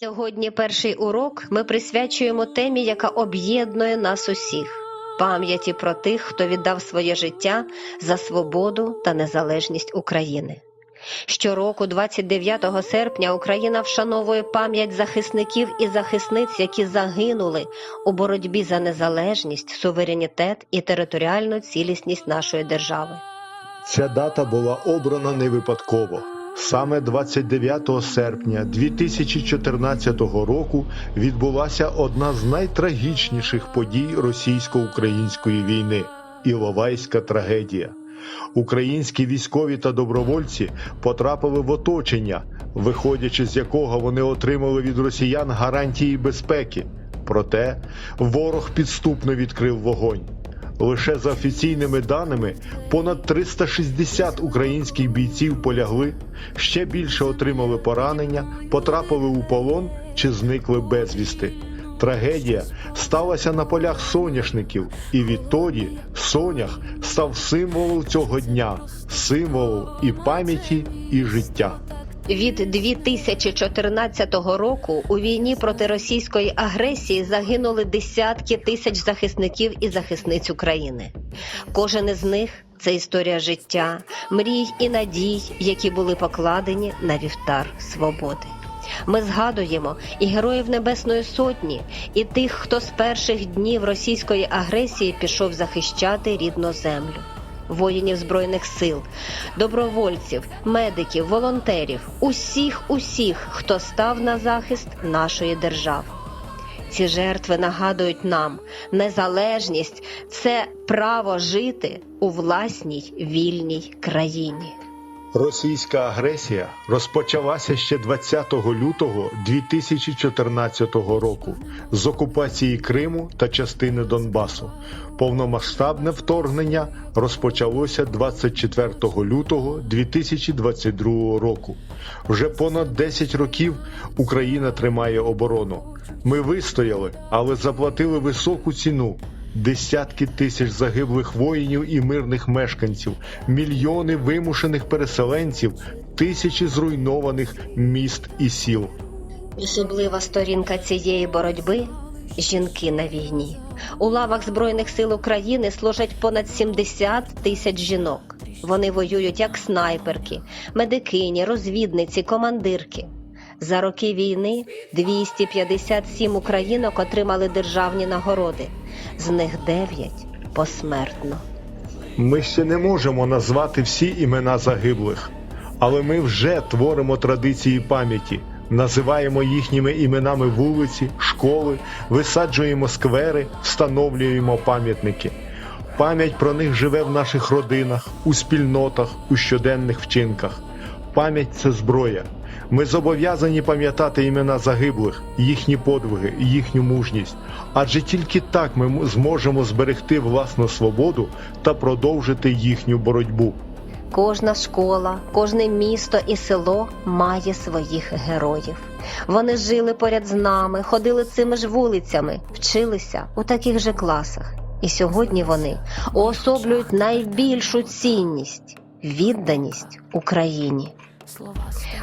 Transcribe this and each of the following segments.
Сьогодні перший урок ми присвячуємо темі, яка об'єднує нас усіх пам'яті про тих, хто віддав своє життя за свободу та незалежність України. Щороку, 29 серпня, Україна вшановує пам'ять захисників і захисниць, які загинули у боротьбі за незалежність, суверенітет і територіальну цілісність нашої держави. Ця дата була обрана не випадково. Саме 29 серпня 2014 року відбулася одна з найтрагічніших подій російсько-української війни Іловайська трагедія. Українські військові та добровольці потрапили в оточення, виходячи з якого вони отримали від росіян гарантії безпеки. Проте ворог підступно відкрив вогонь. Лише за офіційними даними понад 360 українських бійців полягли, ще більше отримали поранення, потрапили у полон чи зникли безвісти. Трагедія сталася на полях соняшників, і відтоді сонях став символом цього дня, символом і пам'яті, і життя. Від 2014 року у війні проти російської агресії загинули десятки тисяч захисників і захисниць України. Кожен із них це історія життя, мрій і надій, які були покладені на вівтар свободи. Ми згадуємо і героїв Небесної Сотні, і тих, хто з перших днів російської агресії пішов захищати рідну землю воїнів Збройних сил, добровольців, медиків, волонтерів, усіх, усіх, хто став на захист нашої держави. Ці жертви нагадують нам, незалежність це право жити у власній вільній країні. Російська агресія розпочалася ще 20 лютого 2014 року з окупації Криму та частини Донбасу. Повномасштабне вторгнення розпочалося 24 лютого 2022 року. Вже понад 10 років Україна тримає оборону. Ми вистояли, але заплатили високу ціну. Десятки тисяч загиблих воїнів і мирних мешканців, мільйони вимушених переселенців, тисячі зруйнованих міст і сіл. Особлива сторінка цієї боротьби жінки на війні. У лавах Збройних сил України служать понад 70 тисяч жінок. Вони воюють як снайперки, медикині, розвідниці, командирки. За роки війни 257 українок отримали державні нагороди, з них 9 посмертно. Ми ще не можемо назвати всі імена загиблих, але ми вже творимо традиції пам'яті, називаємо їхніми іменами вулиці, школи, висаджуємо сквери, встановлюємо пам'ятники. Пам'ять про них живе в наших родинах, у спільнотах, у щоденних вчинках. Пам'ять це зброя. Ми зобов'язані пам'ятати імена загиблих, їхні подвиги, їхню мужність. Адже тільки так ми зможемо зберегти власну свободу та продовжити їхню боротьбу. Кожна школа, кожне місто і село має своїх героїв. Вони жили поряд з нами, ходили цими ж вулицями, вчилися у таких же класах. І сьогодні вони уособлюють найбільшу цінність відданість Україні.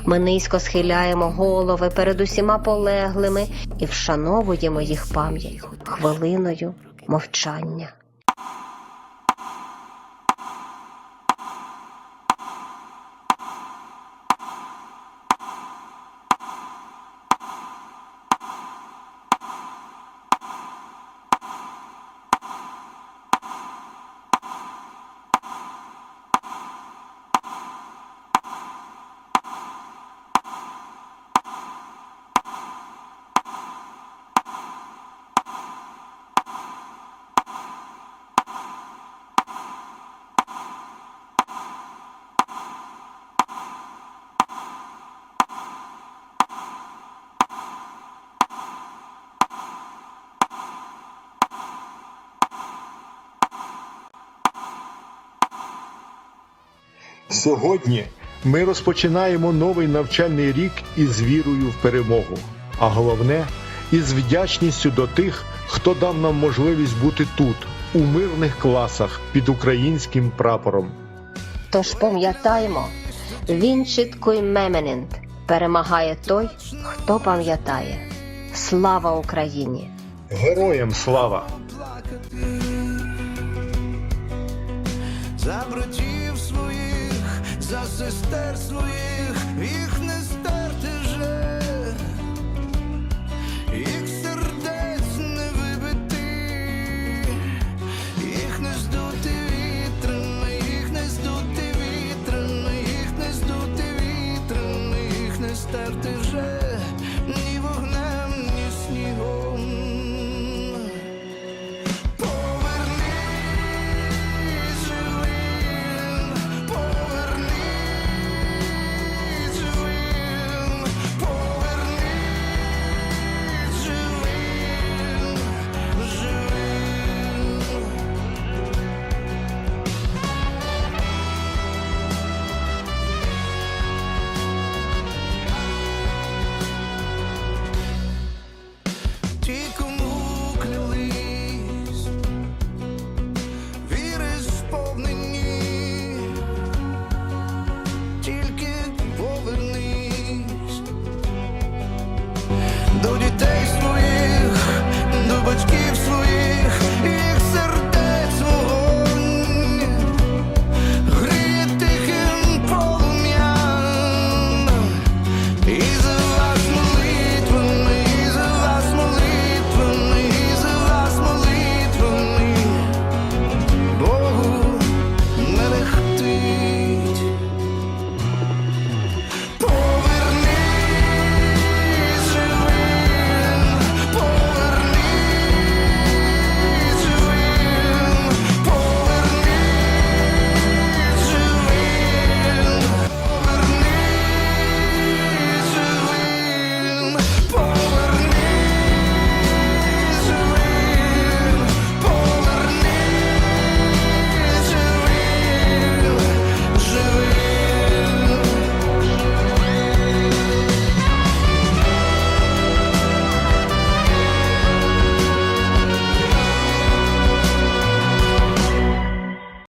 Ми низько схиляємо голови перед усіма полеглими і вшановуємо їх пам'ять хвилиною мовчання. Сьогодні ми розпочинаємо новий навчальний рік із вірою в перемогу, а головне із вдячністю до тих, хто дав нам можливість бути тут, у мирних класах під українським прапором. Тож пам'ятаймо, він чіткий меменент, Перемагає той, хто пам'ятає. Слава Україні! Героям слава! за братів своїх, за сестер своїх їх не став.